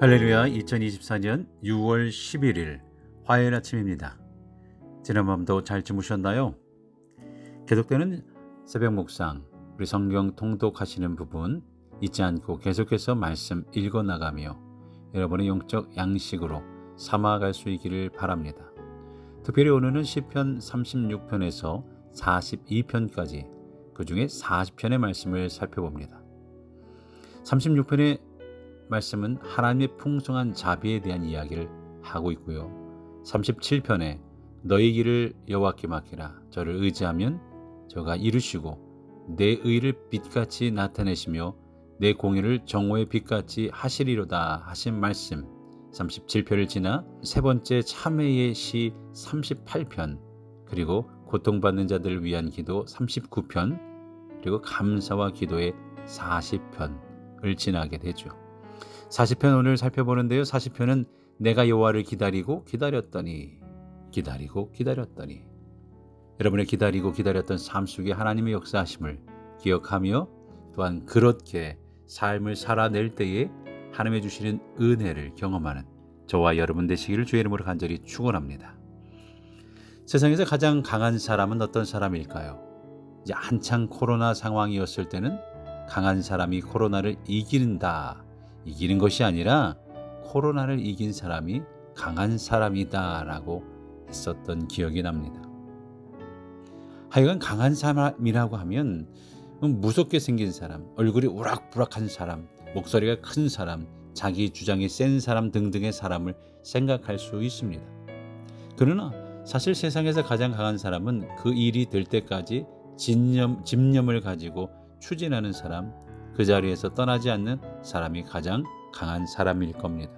할렐루야 2024년 6월 11일 화요일 아침입니다. 지난 밤도 잘 주무셨나요? 계속되는 새벽 묵상, 우리 성경 통독하시는 부분 잊지 않고 계속해서 말씀 읽어 나가며 여러분의 영적 양식으로 삼아갈 수 있기를 바랍니다. 특별히 오늘은 시편 36편에서 42편까지 그 중에 40편의 말씀을 살펴봅니다. 36편의 말씀은 하나님의 풍성한 자비에 대한 이야기를 하고 있고요. 37편에 너희 길을 여호와께 맡기라 저를 의지하면 저가 이루시고 내 의를 빛같이 나타내시며 내 공의를 정오의 빛같이 하시리로다 하신 말씀 37편을 지나 세 번째 참회의 시 38편 그리고 고통받는 자들을 위한 기도 39편 그리고 감사와 기도의 40편을 지나게 되죠. 40편 오늘 살펴보는데요. 40편은 내가 여호와를 기다리고 기다렸더니 기다리고 기다렸더니 여러분의 기다리고 기다렸던 삶 속에 하나님의 역사하심을 기억하며 또한 그렇게 삶을 살아낼 때에 하나님의 주시는 은혜를 경험하는 저와 여러분 되시기를 주의 이름으로 간절히 축원합니다. 세상에서 가장 강한 사람은 어떤 사람일까요? 이제 한창 코로나 상황이었을 때는 강한 사람이 코로나를 이긴다. 이기는 것이 아니라 코로나를 이긴 사람이 강한 사람이다 라고 했었던 기억이 납니다. 하여간 강한 사람이라고 하면 무섭게 생긴 사람, 얼굴이 우락부락한 사람, 목소리가 큰 사람, 자기 주장이 센 사람 등등의 사람을 생각할 수 있습니다. 그러나 사실 세상에서 가장 강한 사람은 그 일이 될 때까지 집념, 집념을 가지고 추진하는 사람, 그 자리에서 떠나지 않는 사람이 가장 강한 사람일 겁니다.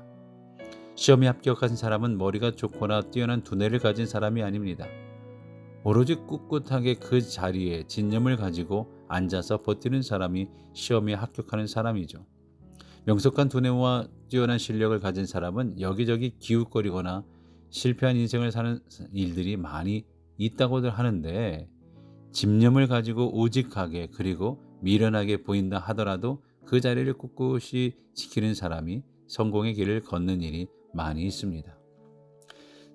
시험에 합격한 사람은 머리가 좋거나 뛰어난 두뇌를 가진 사람이 아닙니다. 오로지 꿋꿋하게 그 자리에 진념을 가지고 앉아서 버티는 사람이 시험에 합격하는 사람이죠. 명석한 두뇌와 뛰어난 실력을 가진 사람은 여기저기 기웃거리거나 실패한 인생을 사는 일들이 많이 있다고들 하는데 집념을 가지고 우직하게 그리고 미련하게 보인다 하더라도 그 자리를 꿋꿋이 지키는 사람이 성공의 길을 걷는 일이 많이 있습니다.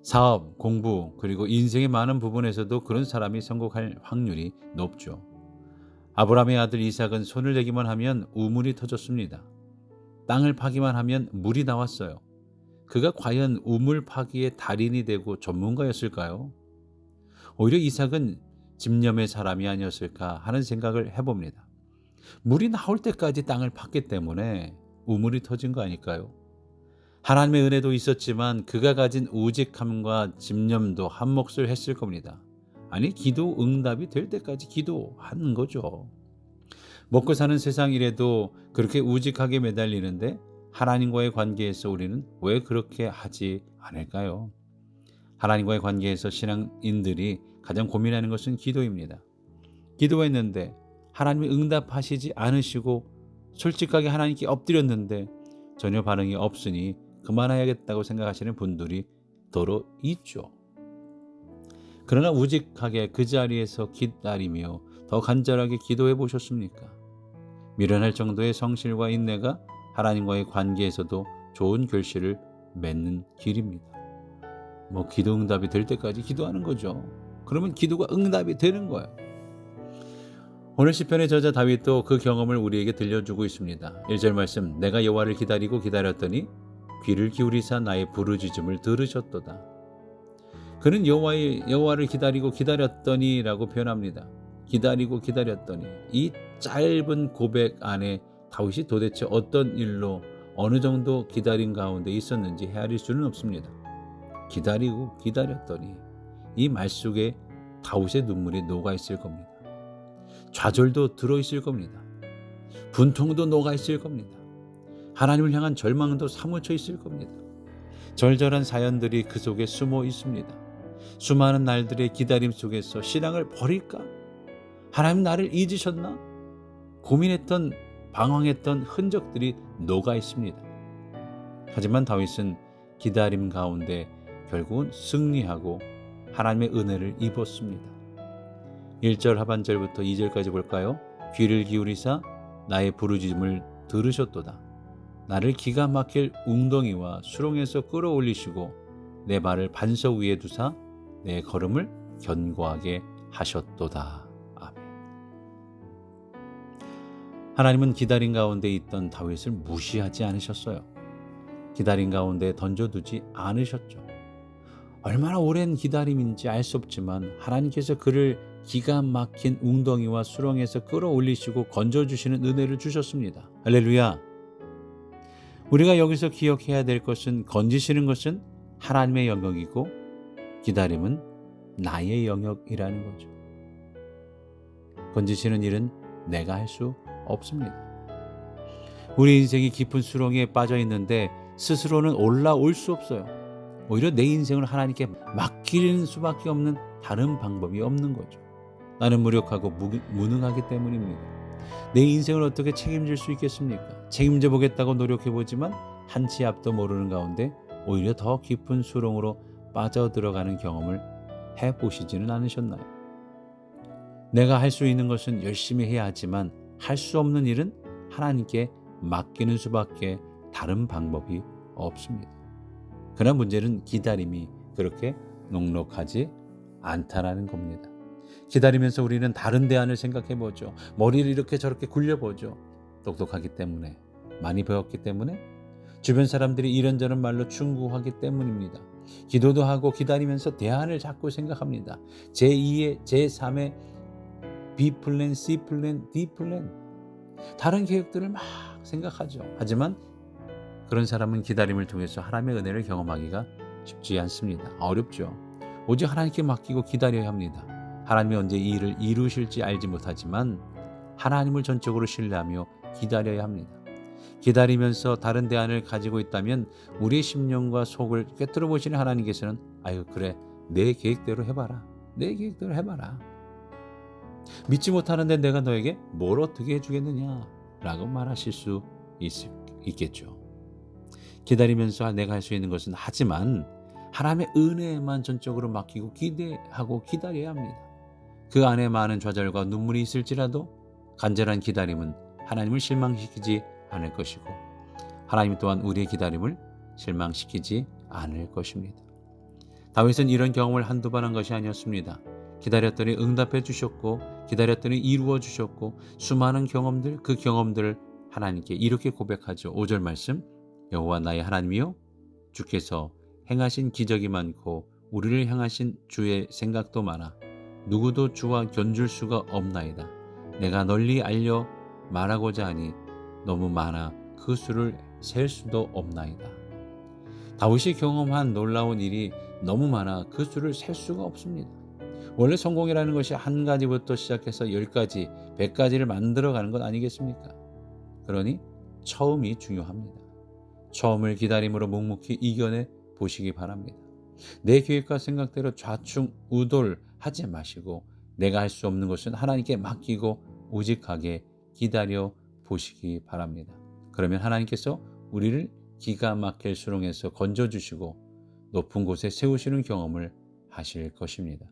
사업, 공부, 그리고 인생의 많은 부분에서도 그런 사람이 성공할 확률이 높죠. 아브라함의 아들 이삭은 손을 내기만 하면 우물이 터졌습니다. 땅을 파기만 하면 물이 나왔어요. 그가 과연 우물 파기의 달인이 되고 전문가였을까요? 오히려 이삭은 집념의 사람이 아니었을까 하는 생각을 해봅니다. 물이 나올 때까지 땅을 팠기 때문에 우물이 터진 거 아닐까요? 하나님의 은혜도 있었지만 그가 가진 우직함과 집념도 한 몫을 했을 겁니다. 아니 기도 응답이 될 때까지 기도하는 거죠. 먹고 사는 세상 이래도 그렇게 우직하게 매달리는데 하나님과의 관계에서 우리는 왜 그렇게 하지 않을까요? 하나님과의 관계에서 신앙인들이 가장 고민하는 것은 기도입니다. 기도했는데 하나님이 응답하시지 않으시고 솔직하게 하나님께 엎드렸는데 전혀 반응이 없으니 그만해야겠다고 생각하시는 분들이 더러 있죠. 그러나 우직하게 그 자리에서 기다리며 더 간절하게 기도해 보셨습니까? 미련할 정도의 성실과 인내가 하나님과의 관계에서도 좋은 결실을 맺는 길입니다. 뭐 기도 응답이 될 때까지 기도하는 거죠. 그러면 기도가 응답이 되는 거예요. 오늘 시편의 저자 다윗도 그 경험을 우리에게 들려주고 있습니다. 1절 말씀 내가 여호와를 기다리고 기다렸더니 귀를 기울이사 나의 부르짖음을 들으셨도다. 그는 여호와의 여호와를 기다리고 기다렸더니라고 표현합니다. 기다리고 기다렸더니 이 짧은 고백 안에 다윗이 도대체 어떤 일로 어느 정도 기다린 가운데 있었는지 헤아릴 수는 없습니다. 기다리고 기다렸더니 이 말 속에 다윗의 눈물이 녹아 있을 겁니다. 좌절도 들어 있을 겁니다. 분통도 녹아 있을 겁니다. 하나님을 향한 절망도 사무쳐 있을 겁니다. 절절한 사연들이 그 속에 숨어 있습니다. 수많은 날들의 기다림 속에서 신앙을 버릴까? 하나님 나를 잊으셨나? 고민했던 방황했던 흔적들이 녹아 있습니다. 하지만 다윗은 기다림 가운데 결국은 승리하고 하나님의 은혜를 입었습니다. 1절 하반절부터 2절까지 볼까요? 귀를 기울이사 나의 부르짖음을 들으셨도다. 나를 기가 막힐 웅덩이와 수렁에서 끌어올리시고 내 발을 반석 위에 두사 내 걸음을 견고하게 하셨도다. 아멘. 하나님은 기다린 가운데 있던 다윗을 무시하지 않으셨어요. 기다린 가운데 던져두지 않으셨죠. 얼마나 오랜 기다림인지 알 수 없지만 하나님께서 그를 기가 막힌 웅덩이와 수렁에서 끌어올리시고 건져주시는 은혜를 주셨습니다. 할렐루야. 우리가 여기서 기억해야 될 것은 건지시는 것은 하나님의 영역이고 기다림은 나의 영역이라는 거죠. 건지시는 일은 내가 할 수 없습니다. 우리 인생이 깊은 수렁에 빠져 있는데 스스로는 올라올 수 없어요. 오히려 내 인생을 하나님께 맡기는 수밖에 없는 다른 방법이 없는 거죠. 나는 무력하고 무, 무능하기 때문입니다. 내 인생을 어떻게 책임질 수 있겠습니까? 책임져 보겠다고 노력해 보지만 한 치 앞도 모르는 가운데 오히려 더 깊은 수렁으로 빠져 들어가는 경험을 해 보시지는 않으셨나요? 내가 할 수 있는 것은 열심히 해야 하지만 할 수 없는 일은 하나님께 맡기는 수밖에 다른 방법이 없습니다. 그러나 문제는 기다림이 그렇게 녹록하지 않다라는 겁니다. 기다리면서 우리는 다른 대안을 생각해 보죠. 머리를 이렇게 저렇게 굴려 보죠. 똑똑하기 때문에 많이 배웠기 때문에 주변 사람들이 이런저런 말로 충고하기 때문입니다. 기도도 하고 기다리면서 대안을 자꾸 생각합니다. 제2의 제3의 B 플랜, C 플랜, D 플랜 다른 계획들을 막 생각하죠. 하지만 그런 사람은 기다림을 통해서 하나님의 은혜를 경험하기가 쉽지 않습니다. 어렵죠. 오직 하나님께 맡기고 기다려야 합니다. 하나님이 언제 이 일을 이루실지 알지 못하지만 하나님을 전적으로 신뢰하며 기다려야 합니다. 기다리면서 다른 대안을 가지고 있다면 우리의 심령과 속을 꿰뚫어 보시는 하나님께서는 아유 그래. 내 계획대로 해봐라. 내 계획대로 해봐라. 믿지 못하는데 내가 너에게 뭘 어떻게 해주겠느냐? 라고 말하실 수 있, 있겠죠. 기다리면서 내가 할 수 있는 것은 하지만 하나님의 은혜에만 전적으로 맡기고 기대하고 기다려야 합니다 그 안에 많은 좌절과 눈물이 있을지라도 간절한 기다림은 하나님을 실망시키지 않을 것이고 하나님 또한 우리의 기다림을 실망시키지 않을 것입니다. 다윗은 이런 경험을 한두 번 한 것이 아니었습니다. 기다렸더니 응답해 주셨고 기다렸더니 이루어 주셨고 수많은 경험들 그 경험들을 하나님께 이렇게 고백하죠. 5절 말씀 여호와 나의 하나님이요 주께서 행하신 기적이 많고 우리를 향하신 주의 생각도 많아 누구도 주와 견줄 수가 없나이다. 내가 널리 알려 말하고자 하니 너무 많아 그 수를 셀 수도 없나이다. 다윗이 경험한 놀라운 일이 너무 많아 그 수를 셀 수가 없습니다. 원래 성공이라는 것이 한 가지부터 시작해서 열 가지, 백 가지를 만들어가는 것 아니겠습니까? 그러니 처음이 중요합니다. 처음을 기다림으로 묵묵히 이겨내 보시기 바랍니다. 내 계획과 생각대로 좌충우돌하지 마시고 내가 할 수 없는 것은 하나님께 맡기고 우직하게 기다려 보시기 바랍니다. 그러면 하나님께서 우리를 기가 막힐 수렁에서 건져주시고 높은 곳에 세우시는 경험을 하실 것입니다.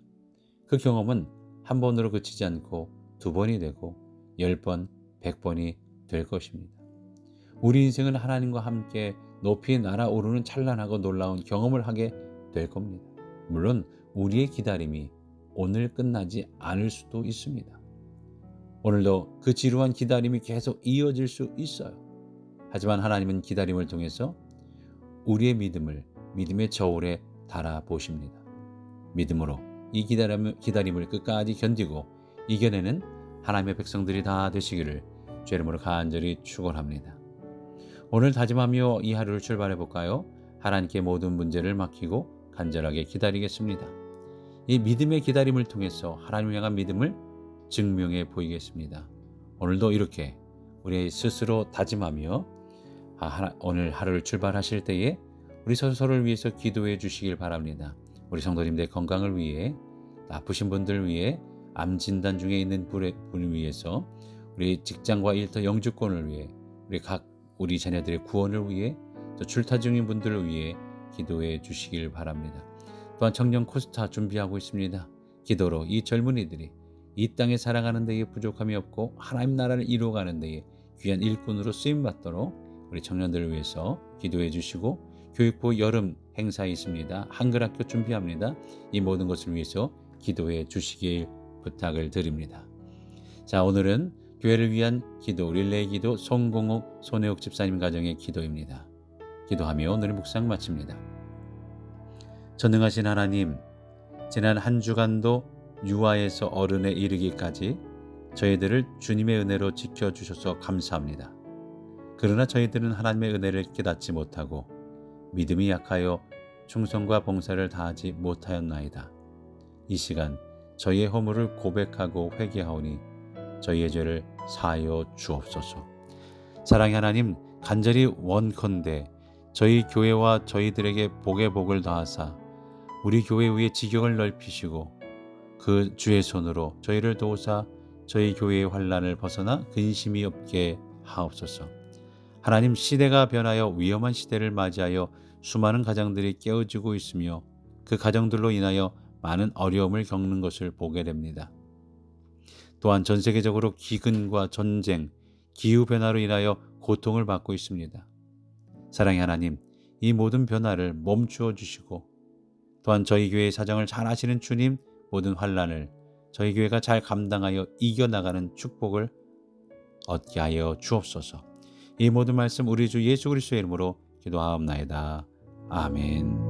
그 경험은 한 번으로 그치지 않고 두 번이 되고 열 번, 백 번이 될 것입니다. 우리 인생은 하나님과 함께 높이 날아오르는 찬란하고 놀라운 경험을 하게 될 겁니다. 물론 우리의 기다림이 오늘 끝나지 않을 수도 있습니다. 오늘도 그 지루한 기다림이 계속 이어질 수 있어요. 하지만 하나님은 기다림을 통해서 우리의 믿음을 믿음의 저울에 달아 보십니다. 믿음으로 이 기다림을, 기다림을 끝까지 견디고 이겨내는 하나님의 백성들이 다 되시기를 죄 이름으로 간절히 축원합니다. 오늘 다짐하며 이 하루를 출발해 볼까요? 하나님께 모든 문제를 맡기고 간절하게 기다리겠습니다. 이 믿음의 기다림을 통해서 하나님을 향한 믿음을 증명해 보이겠습니다. 오늘도 이렇게 우리 스스로 다짐하며 아, 오늘 하루를 출발하실 때에 우리 서로를 위해서 기도해 주시길 바랍니다. 우리 성도님들 건강을 위해 아프신 분들 위해 암 진단 중에 있는 분을 위해서 우리 직장과 일터 영주권을 위해 우리 각 우리 자녀들의 구원을 위해 또 출타 중인 분들을 위해 기도해 주시길 바랍니다. 또한 청년 코스타 준비하고 있습니다. 기도로 이 젊은이들이 이 땅에 살아가는 데에 부족함이 없고 하나님 나라를 이루어가는 데에 귀한 일꾼으로 쓰임 받도록 우리 청년들을 위해서 기도해 주시고 교육부 여름 행사에 있습니다. 한글 학교 준비합니다. 이 모든 것을 위해서 기도해 주시길 부탁을 드립니다. 자, 오늘은 교회를 위한 기도 릴레이 기도 송공옥 손혜옥 집사님 가정의 기도입니다. 기도하며 오늘의 묵상 마칩니다. 전능하신 하나님, 지난 한 주간도 유아에서 어른에 이르기까지 저희들을 주님의 은혜로 지켜주셔서 감사합니다. 그러나 저희들은 하나님의 은혜를 깨닫지 못하고 믿음이 약하여 충성과 봉사를 다하지 못하였나이다. 이 시간 저희의 허물을 고백하고 회개하오니 저희의 죄를 사하여 주옵소서. 사랑의 하나님 간절히 원컨대 저희 교회와 저희들에게 복의 복을 더하사 우리 교회 위에 지경을 넓히시고 그 주의 손으로 저희를 도우사 저희 교회의 환란을 벗어나 근심이 없게 하옵소서. 하나님 시대가 변하여 위험한 시대를 맞이하여 수많은 가정들이 깨어지고 있으며 그 가정들로 인하여 많은 어려움을 겪는 것을 보게 됩니다. 또한 전 세계적으로 기근과 전쟁, 기후 변화로 인하여 고통을 받고 있습니다. 사랑의 하나님, 이 모든 변화를 멈추어 주시고 또한 저희 교회의 사정을 잘 아시는 주님 모든 환란을 저희 교회가 잘 감당하여 이겨나가는 축복을 얻게 하여 주옵소서. 이 모든 말씀 우리 주 예수 그리스도의 이름으로 기도하옵나이다. 아멘.